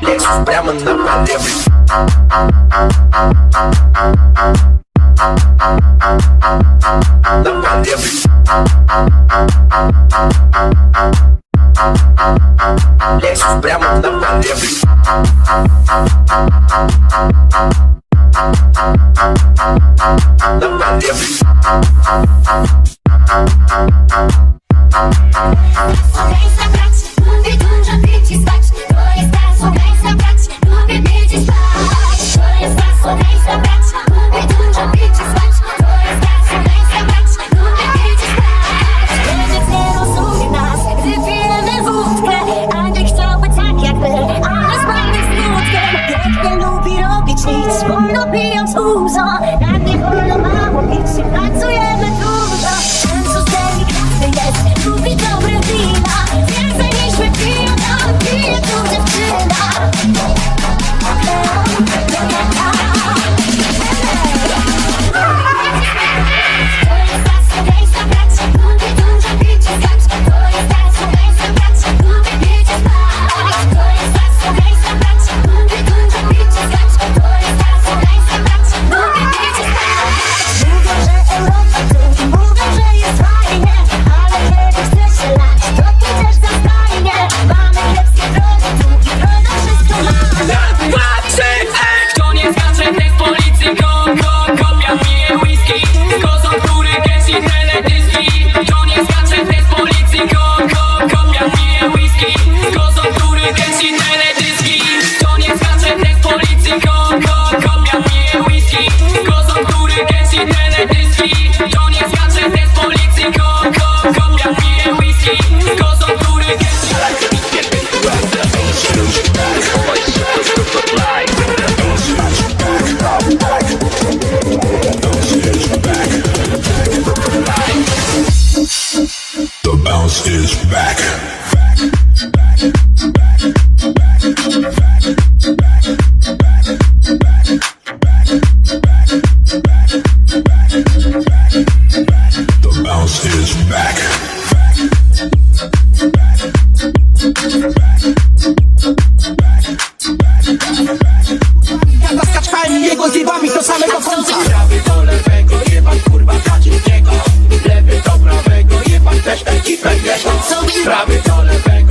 Лезь прямо на маневре На маневре Лезь прямо на маневре Mogę zabrać, mówię dużo, by ci spać, to jest ta, mogę zabrać. Jada skaczkami, jego zjebami do samego końca. Prawy do lewego, jebam kurwa Kaczyńskiego Lewy do prawego, jebam też ekipę, wiesz Prawy do lewego.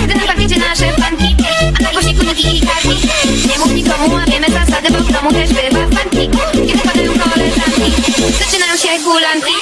Kiedy na pakiecie nasze fanki A na głośniku niki i karmi Nie mów nikomu, a wiemy zasady Bo w domu też bywa fanki Kiedy padają koleżanki Zaczynają się gulanki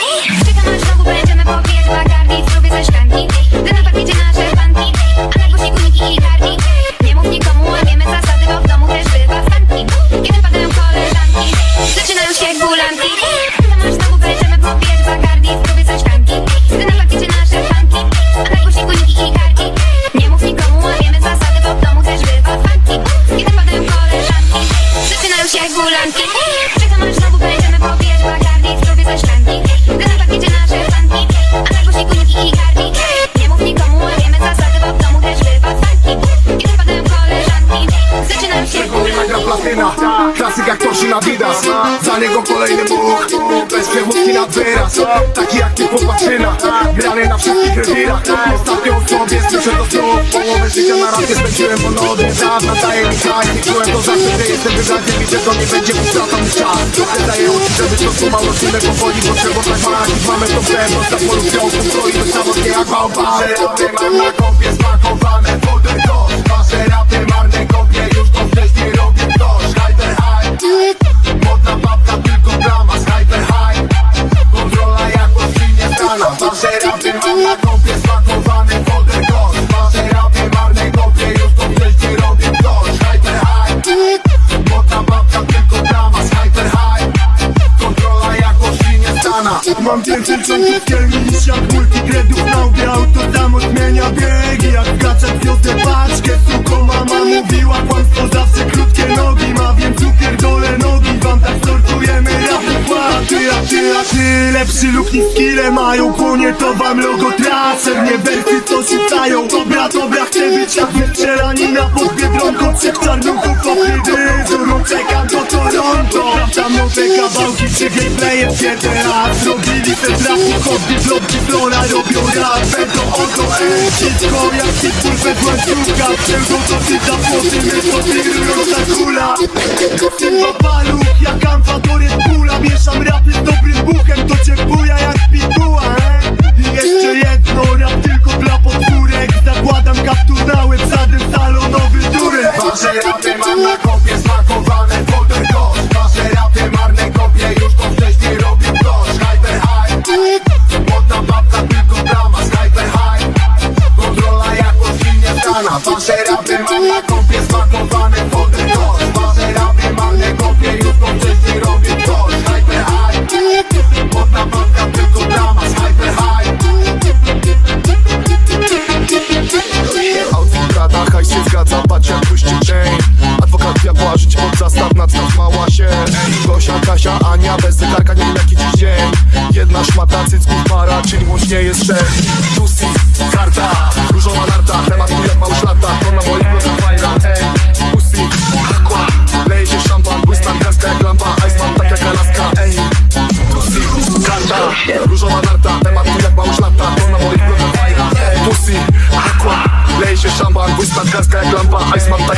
bez przewódki na wyraz Taki jak ty chłopaczyna, grany na wszystkich rewirach Ostatnio w sobie słyszę to znów Połowę życia na razie spędziłem po nody Dawna daje mi czas, nie czułem to zawsze, że jestem wyraźny Widzę, to nie będzie utracony czas. Trochę daję oczy, żeby to suma roślinę powoli Potrzeba tak ma, jak mamy to pewność stoi to samotnie jak małpa Wasze rapy mam na kopie smakowane Mam więcej ty, ty Lepszy lub niż skille mają Płonie to wam logo tracę. Mnie wersy co rzucają Dobra, dobra, chcę być jak strzelanina Pod Biedronką trzech czarnuchów Oprydy, którą czekam do Toronto Tam nowe kawałki przy gameplaye Kiedy raz zrobili te trafi Chodzi blobki flora robią rap. Będą oto ej Wszystko jak pitbull bez łańcucha Pseudo to ty za płoty My to tygrują za kula Tym paluch jak amfator jest Mieszam rapy z dobrym buchem To cię buja jak pituła e? I jeszcze jedno rap tylko dla podwórek Zakładam kaptur na łeb Zadem salonowy durek Wasze rapy mam na kopie Gosia, Kasia, Ania, bez zegarka nie wiem jaki dziś dzień. Jedna szmata, cycków para, czyli łącznie jest sześć Tusi, karta, różowa narta Temat jak małż lata, to na moich blogach fajna Ej, pussy, aqua, leje się szampan Błyska gwiazdka jak lampa, Iceman tak jak Alaska Ej, tusi, karta, różowa narta Temat jak małż lata, to na moich blogach fajna Ej, pussy, aqua, leje się szampan Błyska gwiazdka jak lampa, Iceman tak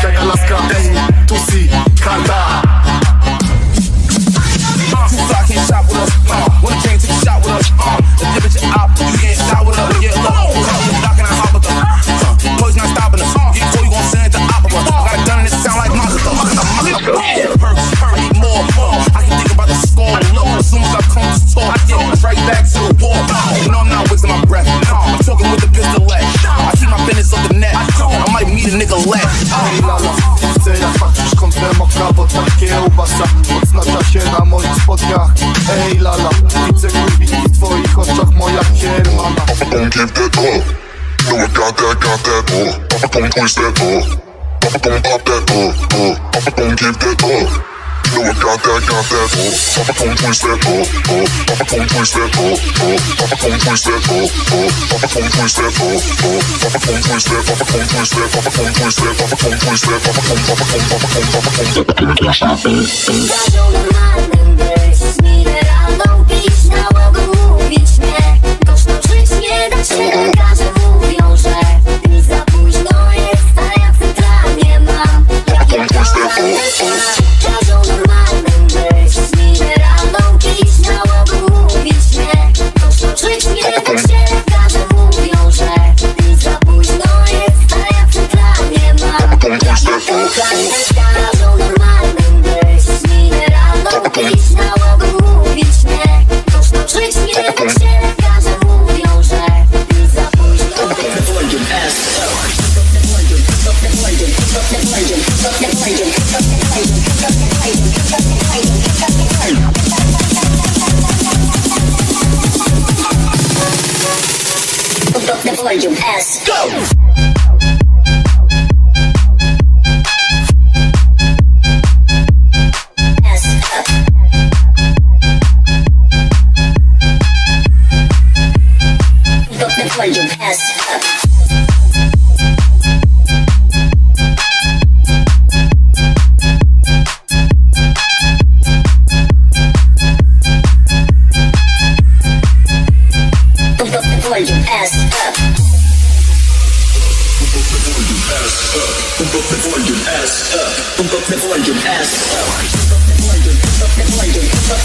nigga left. Ej lala, widzę jak patrzysz kątem oka Bo takie kiełbasa odznacza się na moich spodniach Ej lala, widzę kurwiki w twoich oczach moja kiermana Papa gon' give that up. No, I got that, got that, uh. Papa gon' twist that up. Papa gon' pop that up, uh. Papa gon' give that up. No, I got that, got that, uh. Papa gon' twist that up, uh. Papa gon' twist that up, uh. Papa gon' twist that up, uh. Papa gon' twist that up, uh. Papa gon' twist that, Papa gon' twist that, Papa gon' twist that, Papa gon' twist that, Papa gon' Papa gon' Papa gon' Papa gon' Papa gon' Każą normalnym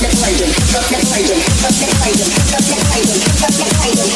Just like hiding, just like hiding, just like hiding, just.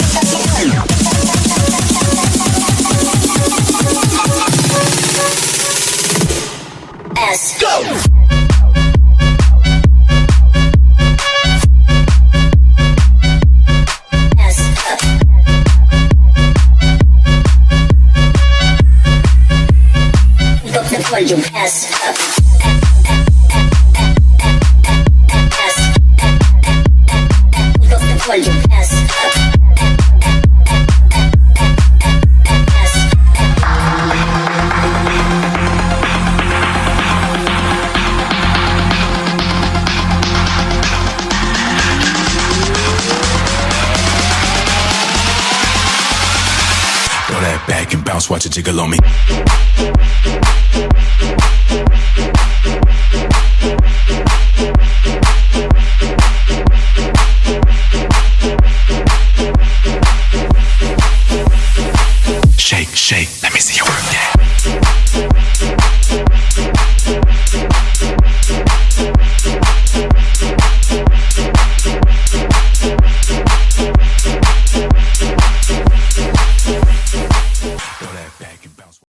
Jiggle on me.